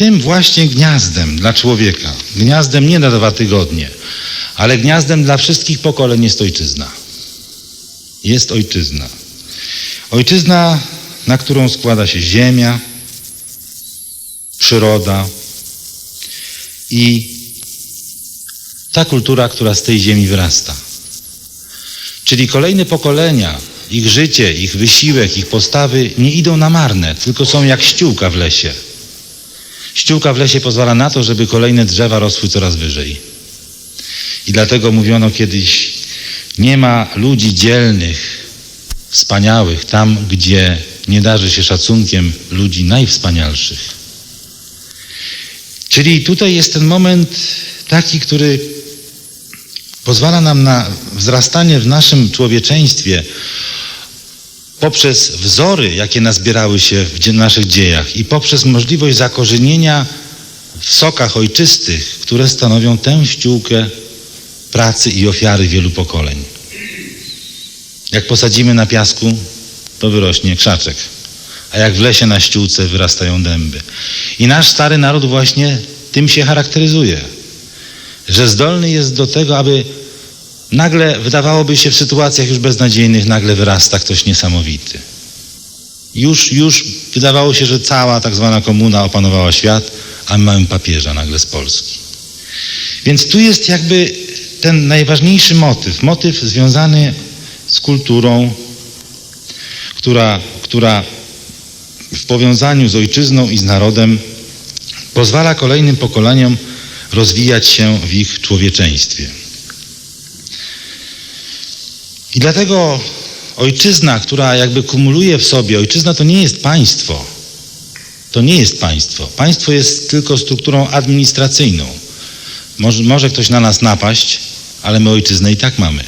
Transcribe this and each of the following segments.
tym właśnie gniazdem dla człowieka, gniazdem nie na dwa tygodnie, ale gniazdem dla wszystkich pokoleń jest ojczyzna. Jest ojczyzna. Ojczyzna, na którą składa się ziemia, przyroda i ta kultura, która z tej ziemi wyrasta. Czyli kolejne pokolenia, ich życie, ich wysiłek, ich postawy nie idą na marne, tylko są jak ściółka w lesie. Ściółka w lesie pozwala na to, żeby kolejne drzewa rosły coraz wyżej. I dlatego mówiono kiedyś, nie ma ludzi dzielnych, wspaniałych, tam gdzie nie darzy się szacunkiem ludzi najwspanialszych. Czyli tutaj jest ten moment taki, który pozwala nam na wzrastanie w naszym człowieczeństwie poprzez wzory, jakie nazbierały się w naszych dziejach i poprzez możliwość zakorzenienia w sokach ojczystych, które stanowią tę ściółkę pracy i ofiary wielu pokoleń. Jak posadzimy na piasku, to wyrośnie krzaczek, a jak w lesie na ściółce wyrastają dęby. I nasz stary naród właśnie tym się charakteryzuje, że zdolny jest do tego, aby nagle, wydawałoby się w sytuacjach już beznadziejnych, nagle wyrasta ktoś niesamowity. Już, już wydawało się, że cała tak zwana komuna opanowała świat, a my mamy papieża nagle z Polski. Więc tu jest jakby ten najważniejszy motyw, motyw związany z kulturą, która, która w powiązaniu z ojczyzną i z narodem pozwala kolejnym pokoleniom rozwijać się w ich człowieczeństwie. I dlatego ojczyzna, która jakby kumuluje w sobie, ojczyzna to nie jest państwo. To nie jest państwo. Państwo jest tylko strukturą administracyjną. Może, może ktoś na nas napaść, ale my ojczyznę i tak mamy.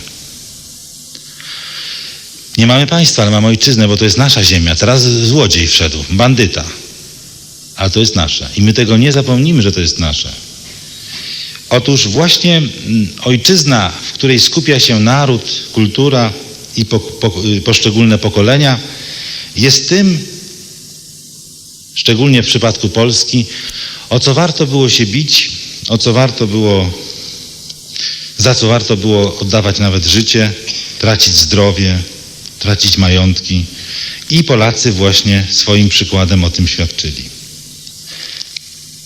Nie mamy państwa, ale mamy ojczyznę, bo to jest nasza ziemia. Teraz złodziej wszedł, bandyta. Ale to jest nasze. I my tego nie zapomnimy, że to jest nasze. Otóż właśnie mm, ojczyzna, w której skupia się naród, kultura i po, po, y, poszczególne pokolenia, jest tym, szczególnie w przypadku Polski, o co warto było się bić, o co warto było, za co warto było oddawać nawet życie, tracić zdrowie, tracić majątki. I Polacy właśnie swoim przykładem o tym świadczyli.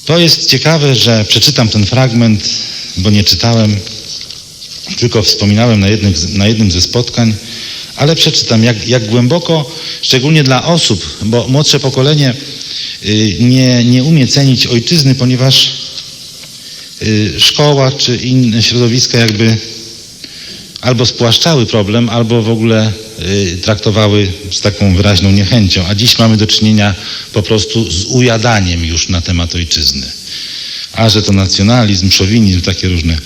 To jest ciekawe, że przeczytam ten fragment, bo nie czytałem, tylko wspominałem na jednym, na jednym ze spotkań, ale przeczytam, jak, jak głęboko, szczególnie dla osób, bo młodsze pokolenie y, nie, nie umie cenić ojczyzny, ponieważ y, szkoła czy inne środowiska jakby albo spłaszczały problem, albo w ogóle y, traktowały z taką wyraźną niechęcią. A dziś mamy do czynienia po prostu z ujadaniem już na temat ojczyzny. A że to nacjonalizm, szowinizm, takie różne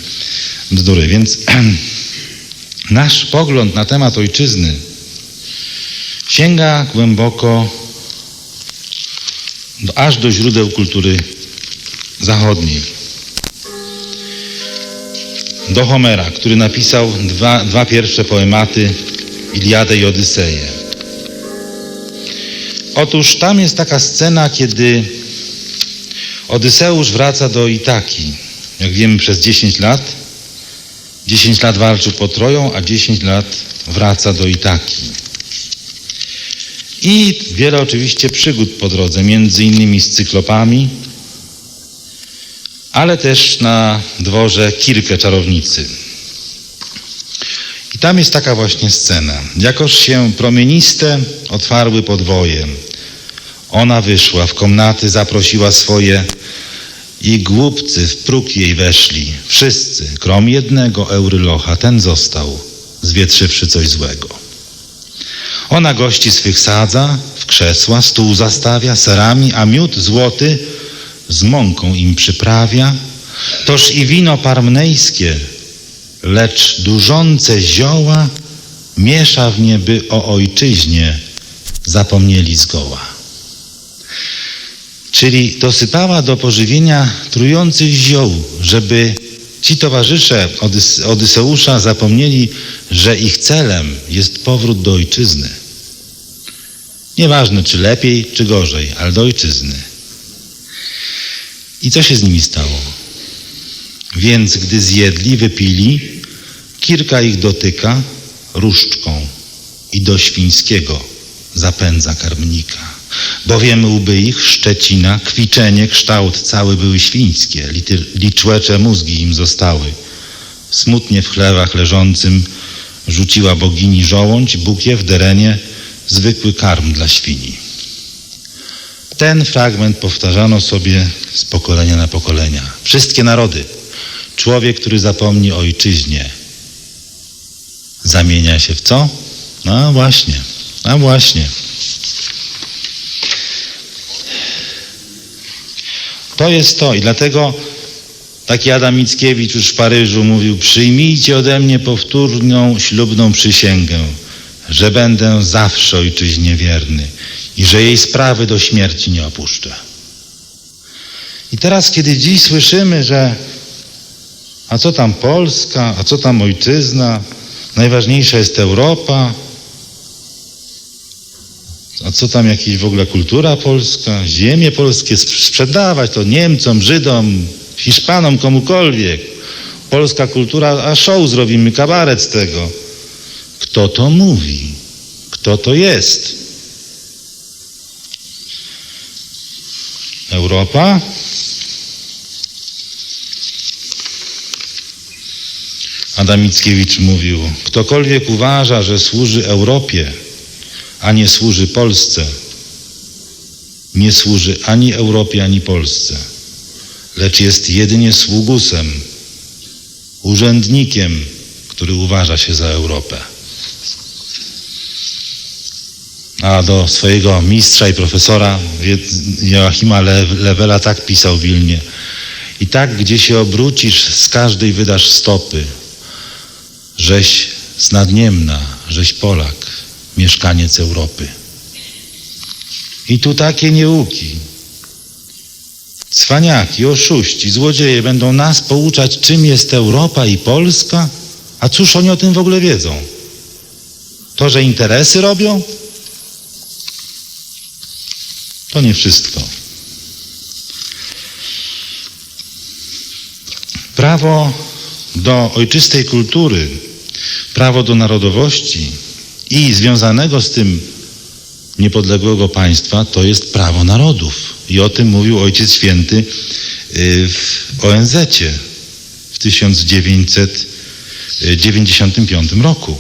bzdury. Więc nasz pogląd na temat ojczyzny sięga głęboko do, aż do źródeł kultury zachodniej do Homera, który napisał dwa, dwa pierwsze poematy Iliadę i Odyseję. Otóż tam jest taka scena, kiedy Odyseusz wraca do Itaki. Jak wiemy, przez 10 lat. 10 lat walczył pod Troją, a 10 lat wraca do Itaki. I wiele oczywiście przygód po drodze, między innymi z cyklopami, ale też na dworze Kirkę czarownicy. I tam jest taka właśnie scena. Jakoż się promieniste otwarły podwoje. Ona wyszła, w komnaty zaprosiła swoje i głupcy w próg jej weszli. Wszyscy, krom jednego Eurylocha, ten został, zwietrzywszy coś złego. Ona gości swych sadza, w krzesła, stół zastawia serami, a miód złoty z mąką im przyprawia. Toż i wino parmnejskie, lecz dużące zioła miesza w nie, by o ojczyźnie zapomnieli zgoła. Czyli dosypała do pożywienia trujących ziół, żeby ci towarzysze Odys- Odyseusza zapomnieli, że ich celem jest powrót do ojczyzny. Nieważne, czy lepiej, czy gorzej, ale do ojczyzny. I co się z nimi stało? Więc gdy zjedli, wypili, kilka ich dotyka różdżką i do świńskiego zapędza karmnika. Bowiem łby ich, szczecina, kwiczenie, kształt cały były świńskie, liczłecze mózgi im zostały. Smutnie w chlewach leżącym rzuciła bogini żołądź, bukie w derenie, zwykły karm dla świni. Ten fragment powtarzano sobie z pokolenia na pokolenia. Wszystkie narody. Człowiek, który zapomni o ojczyźnie, zamienia się w co? No właśnie, a właśnie. To jest to i dlatego taki Adam Mickiewicz już w Paryżu mówił przyjmijcie ode mnie powtórną ślubną przysięgę, że będę zawsze ojczyźnie wierny i że jej sprawy do śmierci nie opuszczę. I teraz, kiedy dziś słyszymy, że a co tam Polska, a co tam ojczyzna, najważniejsza jest Europa, a co tam jakieś w ogóle kultura polska, ziemie polskie sp- sprzedawać to Niemcom, Żydom, Hiszpanom, komukolwiek. Polska kultura, a show zrobimy, kabaret z tego. Kto to mówi? Kto to jest? Europa? Adam Mickiewicz mówił, ktokolwiek uważa, że służy Europie, a nie służy Polsce, nie służy ani Europie, ani Polsce, lecz jest jedynie sługusem, urzędnikiem, który uważa się za Europę. A do swojego mistrza i profesora Joachima Le- Lewela tak pisał Wilnie. I tak, gdzie się obrócisz, z każdej wydasz stopy. Żeś z Nadniemna, żeś Polak, mieszkaniec Europy. I tu takie nieuki, cwaniaki, oszuści, złodzieje będą nas pouczać, czym jest Europa i Polska? A cóż oni o tym w ogóle wiedzą? To, że interesy robią? To nie wszystko. Prawo do ojczystej kultury, prawo do narodowości i związanego z tym niepodległego państwa to jest prawo narodów. I o tym mówił Ojciec Święty y, w ONZ-cie w 1995 roku.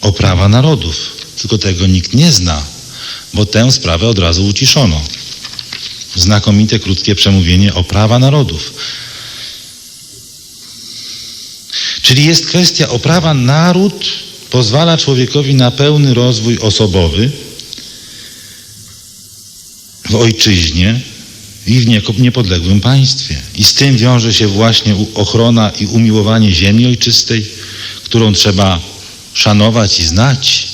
O prawa narodów. Tylko tego nikt nie zna, bo tę sprawę od razu uciszono. Znakomite, krótkie przemówienie o prawa narodów. Czyli jest kwestia o prawa naród pozwala człowiekowi na pełny rozwój osobowy w ojczyźnie i w niepodległym państwie. I z tym wiąże się właśnie ochrona i umiłowanie ziemi ojczystej, którą trzeba szanować i znać.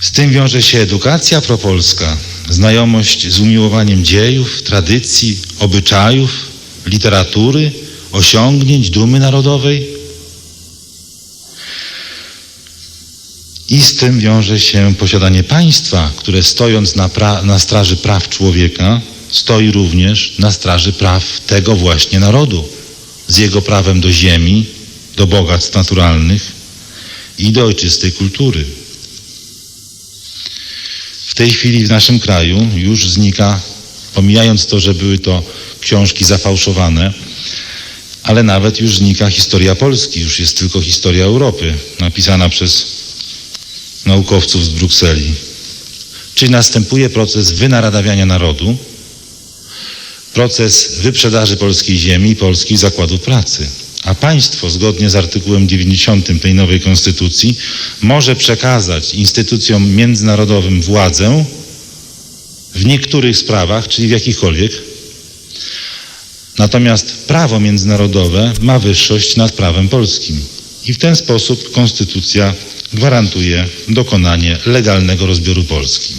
Z tym wiąże się edukacja propolska, znajomość z umiłowaniem dziejów, tradycji, obyczajów, literatury, osiągnięć, dumy narodowej. I z tym wiąże się posiadanie państwa, które stojąc na, na straży praw człowieka, stoi również na straży praw tego właśnie narodu, z jego prawem do ziemi, do bogactw naturalnych i do ojczystej kultury. W tej chwili w naszym kraju już znika, pomijając to, że były to książki zafałszowane, ale nawet już znika historia Polski, już jest tylko historia Europy, napisana przez naukowców z Brukseli. Czyli następuje proces wynaradawiania narodu, proces wyprzedaży polskiej ziemi i polskich zakładów pracy. A państwo, zgodnie z artykułem 90 tej nowej konstytucji, może przekazać instytucjom międzynarodowym władzę w niektórych sprawach, czyli w jakichkolwiek. Natomiast prawo międzynarodowe ma wyższość nad prawem polskim. I w ten sposób konstytucja gwarantuje dokonanie legalnego rozbioru Polski.